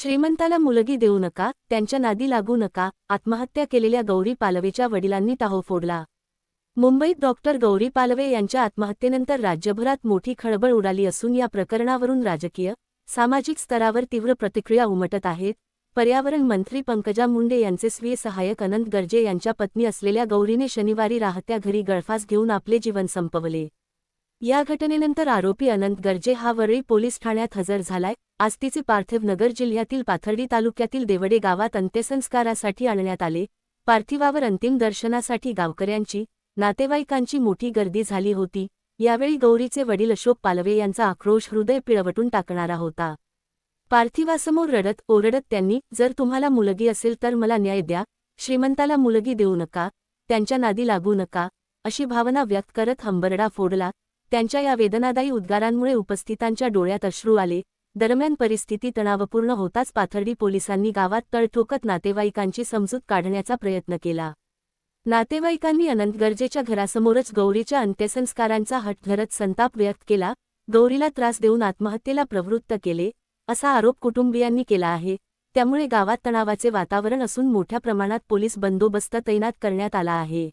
श्रीमंताला मुलगी देऊ नका त्यांच्या नादी लागू नका आत्महत्या केलेल्या गौरी पालवेच्या वडिलांनी टाहो फोडला. मुंबईत डॉक्टर गौरी पालवे यांच्या आत्महत्येनंतर राज्यभरात मोठी खळबळ उडाली असून या प्रकरणावरून राजकीय सामाजिक स्तरावर तीव्र प्रतिक्रिया उमटत आहेत. पर्यावरण मंत्री पंकजा मुंडे यांचे स्वीय सहाय्यक अनंत गर्जे यांच्या पत्नी असलेल्या गौरीने शनिवारी राहत्या घरी गळफास घेऊन आपले जीवन संपवले. या घटनेनंतर आरोपी अनंत गर्जे हा वरळी पोलीस ठाण्यात हजर झालाय. आज तिचे पार्थिव नगर जिल्ह्यातील पाथर्डी तालुक्यातील देवडे गावात अंत्यसंस्कारासाठी आणण्यात आले. पार्थिवावर अंतिम दर्शनासाठी गावकऱ्यांची नातेवाईकांची मोठी गर्दी झाली होती. यावेळी गौरीचे वडील अशोक पालवे यांचा आक्रोश हृदय पिळवटून टाकणारा होता. पार्थिवासमोर रडत ओरडत त्यांनी जर तुम्हाला मुलगी असेल तर मला न्याय द्या. श्रीमंताला मुलगी देऊ नका. त्यांच्या नादी लागू नका. अशी भावना व्यक्त करत हंबरडा फोडला. त्यांच्या या वेदनादायी उद्गारांमुळे उपस्थितांच्या डोळ्यात अश्रू आले. दरम्यान परिस्थिती तणावपूर्ण होताच पाथर्डी पोलिसांनी गावात तळ ठोकत नातेवाईकांची समजूत काढण्याचा प्रयत्न केला. नातेवाईकांनी अनंत गरजेच्या घरासमोरच गौरीच्या अंत्यसंस्कारांचा हट धरत संताप व्यक्त केला. गौरीला त्रास देऊन आत्महत्येला प्रवृत्त केले असा आरोप कुटुंबियांनी केला आहे. त्यामुळे गावात तणावाचे वातावरण असून मोठ्या प्रमाणात पोलीस बंदोबस्त तैनात करण्यात आला आहे.